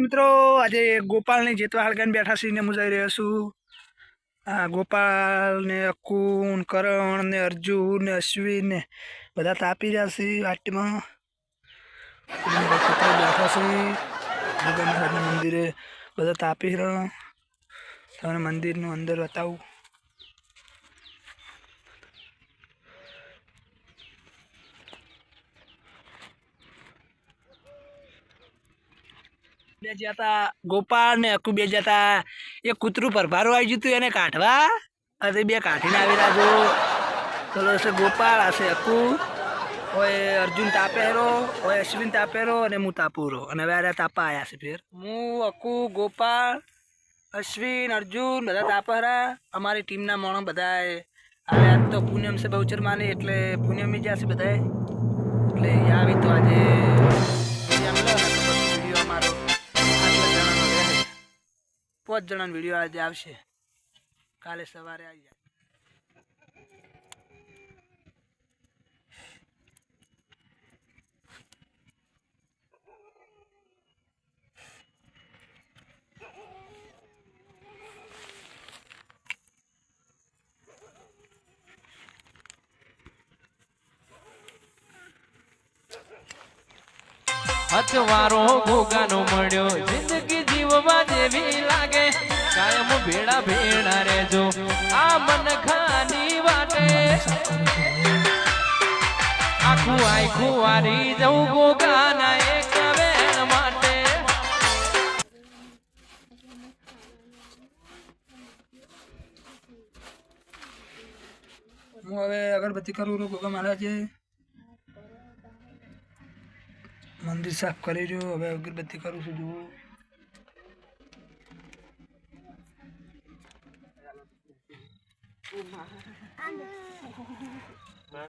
મિત્રો, આજે ગોપાલની જેતવા હાલગાન બેઠા છીએ ને હું જઈ રહ્યો છું. આ ગોપાલ ને અકુન કરણ ને અર્જુન ને અશ્વિન ને બધા તાપી રહ્યા છે વાટીમાં. બેઠા છે. મંદિરે બધા તાપી રહ્યો. તમને મંદિરનું અંદર બતાવું. બે જતા ગોપાલ ને અકુ બે જતા એ કૂતરું પરભારું આવી હતું એને કાઢવા. અને બે કાઢીને આવી રહ્યા જો. પેલો હશે ગોપાલ હશે અકુ. હોય અર્જુન તાપેરો હોય અશ્વિન તાપેરો અને હું તાપુરો અને હવે તાપા આવ્યા છે ફેર. હું, અકુ ગોપાલ અશ્વિન, અર્જુન બધા તાપહરા અમારી ટીમના માણસ બધા હવે આજ તો પૂનમ છે બહુચર માની, એટલે પૂનમી જ્યાં છે બધાએ. એટલે આવી તો આજે પાંચ જણાનો વીડિયો આજે આવશે. કાલે સવારે આવી જાય. હથવારો ભોગાનો મળ્યો. જિંદગી જીવવા જેવી લાગે. કાયમ ભેડા ભેડા રેજો આ મન ખાની વાટે. આખું આખું વારી જવું ગોગાના એક હું હવે અગરબત્તી કરું છું ગોગા મહારાજે. મંદિર સાફ કરી રહ્યું, હવે અગરબત્તી કરું છું, જુઓ. Anda.